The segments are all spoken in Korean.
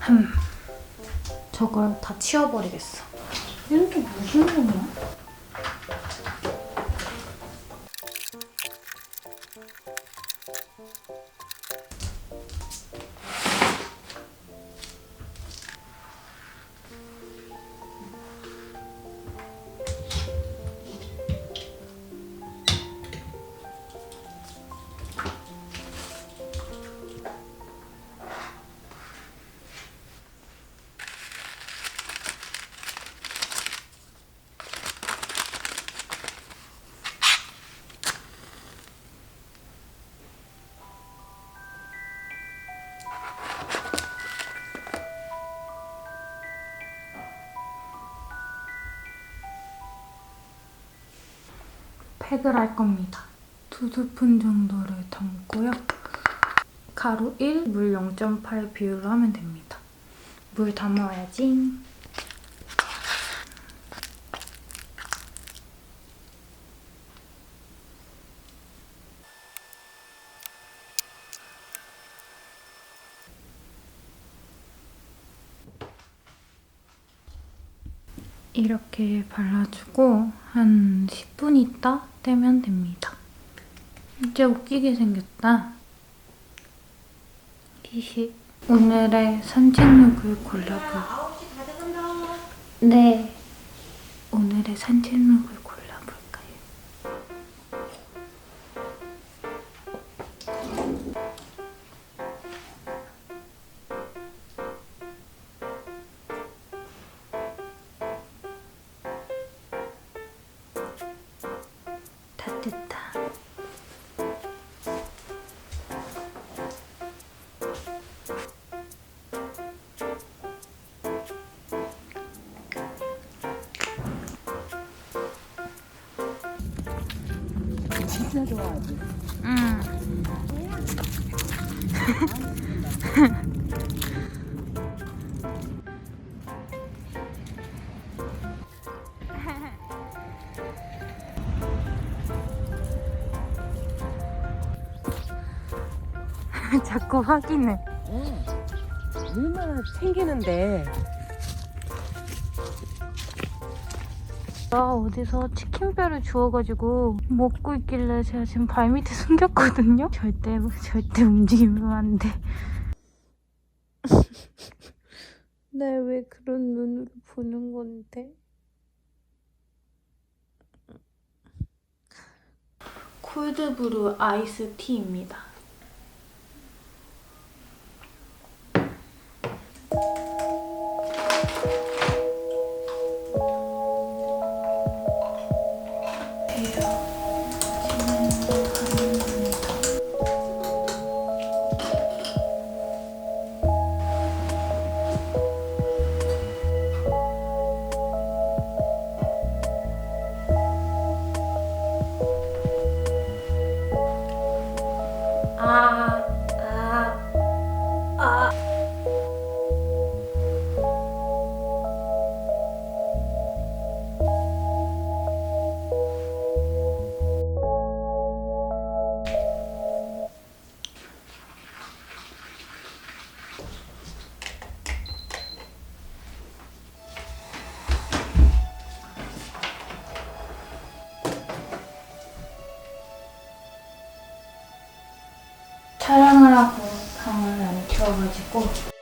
흠, 저걸 다 치워버리겠어. 이런 게 무슨 소리야? 팩을 할 겁니다. 두 스푼 정도를 담고요. 가루 1, 물 0.8 비율로 하면 됩니다. 물 담아야지. 이렇게 발라주고 한 10분 있다 떼면 됩니다. 진짜 웃기게 생겼다. 히히. 오늘의 산책룩을 골라볼. 네. 오늘의 산책룩을 진짜 좋아하지. 응. 자꾸 확인해. 응. 얼마나 챙기는데. 나 어디서 치킨뼈를 주워가지고 먹고 있길래 제가 지금 발밑에 숨겼거든요. 절대 절대 움직이면 안 돼. 날 왜 그런 눈으로 보는 건데? 콜드브루 아이스 티입니다. 아, 촬영을 하고 방을 안 치워가지고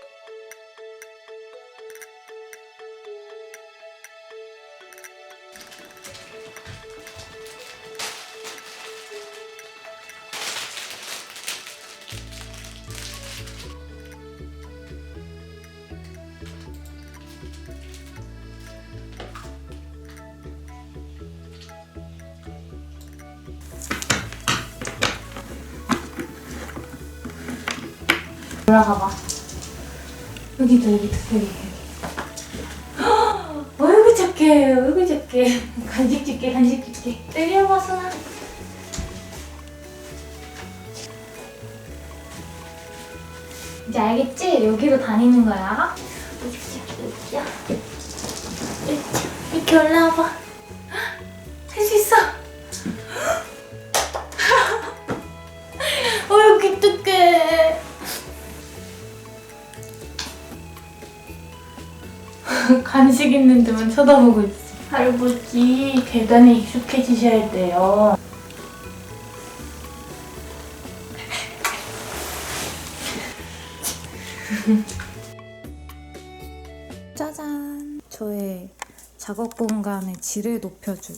올라가 봐. 여기도 여기도 여기. 여기. 어이구 착해. 어이구 착해. 간식 줄게 간식 줄게. 때려봐 손아 이제 알겠지? 여기로 다니는 거야. 이렇게 올라와봐. 할 수 있어 간식 있는 데만 쳐다보고 있어. 할아버지 계단에 익숙해지셔야 돼요. 짜잔! 저의 작업 공간의 질을 높여줄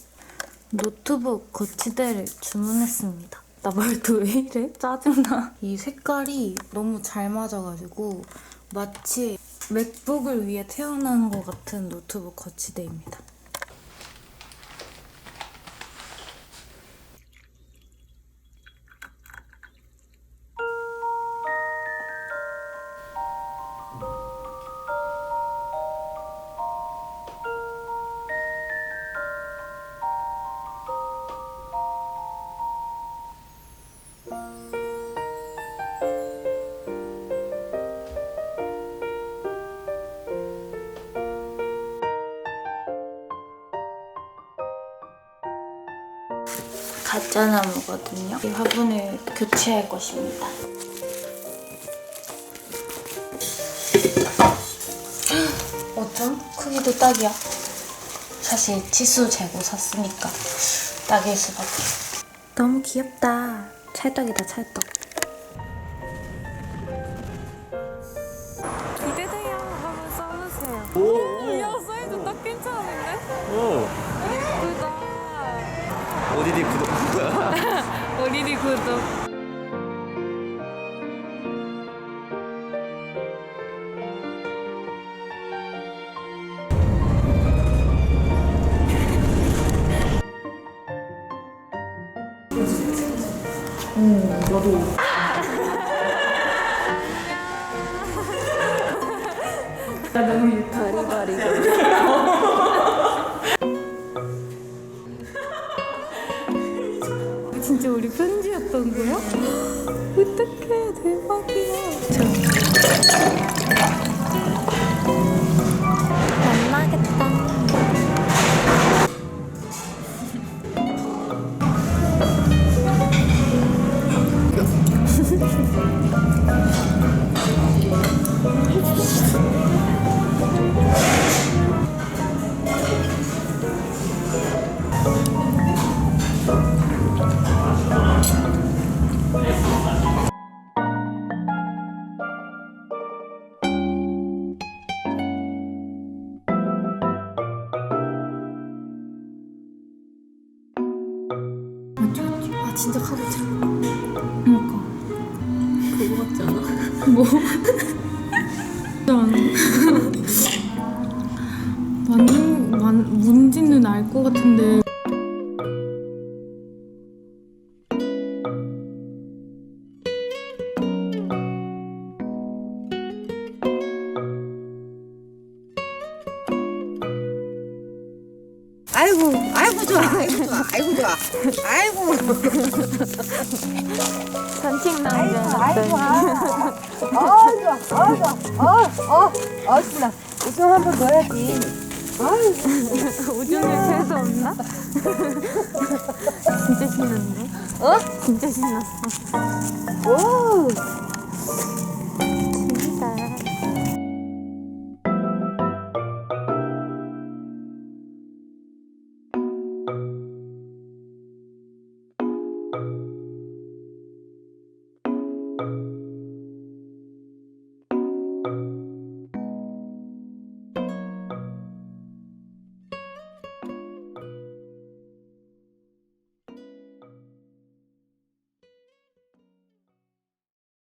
노트북 거치대를 주문했습니다. 나 말도 왜 이래? 짜증나. 이 색깔이 너무 잘 맞아가지고 마치 맥북을 위해 태어난 것 같은 노트북 거치대입니다. 가짜나무거든요. 이 화분을 교체할 것입니다. 어쩜? 크기도 딱이야. 사실 치수 재고 샀으니까 딱일 수밖에. 너무 귀엽다. 찰떡이다 찰떡. 기대돼요. 한번 써보세요. 오, 야 사이즈 딱 괜찮은데? 오, 예쁘다. 어디디 구독한 거야? 어린이 편지였던 거야? 어떡해 대박이야. 저 만나겠다. 아 진짜 카보트. 그러니까 그거 같잖아. 뭐? 맞는 맞 뭔지는 알 것 같은데. 아이고, 아이고 좋아, 아이고 좋아, 아이고 좋아, 아이고, 산책 나오면 아이고, 아, 어 좋아, 어 좋아, 어, 어, 어 신나. 우선 한번 넣어야지. 아이고, 오줌을 새도 없나? 진짜 신났네. 어? 진짜 신났어. 오,